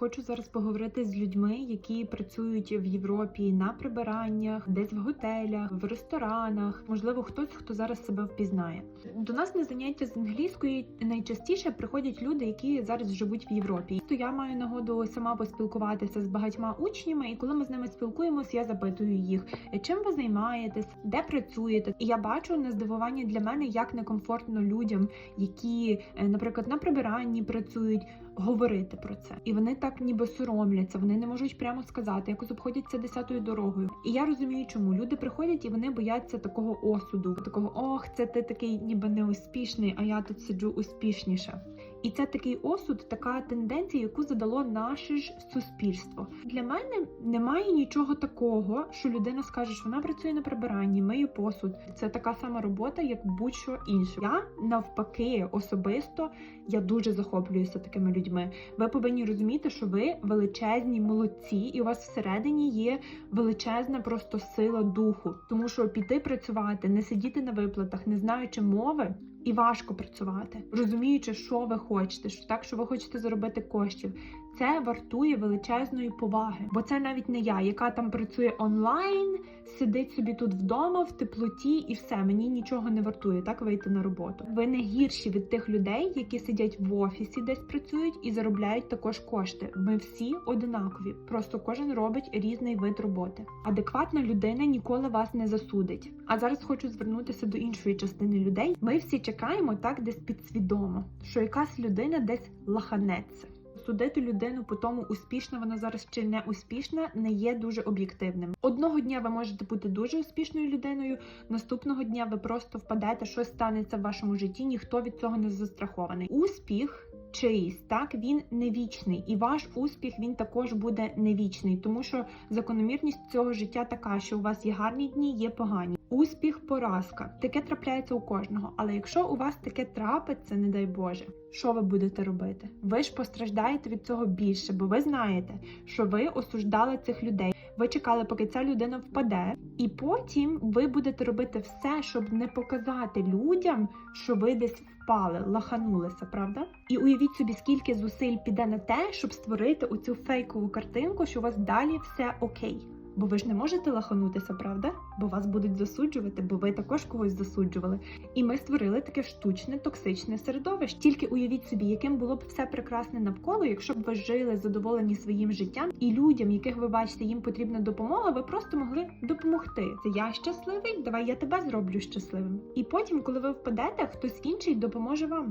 Хочу зараз поговорити з людьми, які працюють в Європі на прибираннях, десь в готелях, в ресторанах. Можливо, хтось, хто зараз себе впізнає. До нас на заняття з англійської найчастіше приходять люди, які зараз живуть в Європі. То я маю нагоду сама поспілкуватися з багатьма учнями, і коли ми з ними спілкуємось, я запитую їх, чим ви займаєтесь, де працюєте. І я бачу на здивування для мене, як некомфортно людям, які, е, наприклад, на прибиранні працюють, говорити про це. І вони так ніби соромляться, вони не можуть прямо сказати, якось обходяться десятою дорогою. І я розумію, чому люди приходять і вони бояться такого осуду, такого ох, це ти такий ніби неуспішний, а я тут сиджу успішніше. І це такий осуд, така тенденція, яку задало наше ж суспільство. Для мене немає нічого такого, що людина скаже, що вона працює на прибиранні, миє посуд. Це така сама робота, як будь-що інше. Я навпаки особисто я дуже захоплююся такими людьми. Ви повинні розуміти, що ви величезні молодці, і у вас всередині є величезна просто сила духу, тому що піти працювати, не сидіти на виплатах, не знаючи мови. І важко працювати, розуміючи, що ви хочете, що так, що ви хочете заробити коштів. Це вартує величезної поваги, бо це навіть не я, яка там працює онлайн, сидить собі тут вдома в теплоті, і все мені нічого не вартує так вийти на роботу. Ви не гірші від тих людей, які сидять в офісі, десь працюють і заробляють також кошти. Ми всі одинакові, просто кожен робить різний вид роботи. Адекватна людина ніколи вас не засудить. А зараз хочу звернутися до іншої частини людей. Ми всі чекаємо так, десь підсвідомо, що якась людина десь лаханеться. Судити людину по тому, успішна вона зараз чи не успішна, не є дуже об'єктивним. Одного дня ви можете бути дуже успішною людиною, наступного дня ви просто впадете, щось станеться в вашому житті. Ніхто від цього не застрахований. Успіх. Чиїсь так він не вічний, і ваш успіх він також буде не вічний, тому що закономірність цього життя така, що у вас є гарні дні, є погані. Успіх, поразка. Таке трапляється у кожного. Але якщо у вас таке трапиться, не дай Боже, що ви будете робити? Ви ж постраждаєте від цього більше, бо ви знаєте, що ви осуждали цих людей. Ви чекали, поки ця людина впаде, і потім ви будете робити все, щоб не показати людям, що ви десь впали, лаханулися, правда? І уявіть собі, скільки зусиль піде на те, щоб створити оцю фейкову картинку, що у вас далі все окей. Бо ви ж не можете лаханутися, правда? Бо вас будуть засуджувати, бо ви також когось засуджували. І ми створили таке штучне токсичне середовище. Тільки уявіть собі, яким було б все прекрасне навколо, якщо б ви жили задоволені своїм життям, і людям, яких ви бачите, їм потрібна допомога, ви просто могли допомогти. Це я щасливий, давай я тебе зроблю щасливим. І потім, коли ви впадете, хтось інший допоможе вам.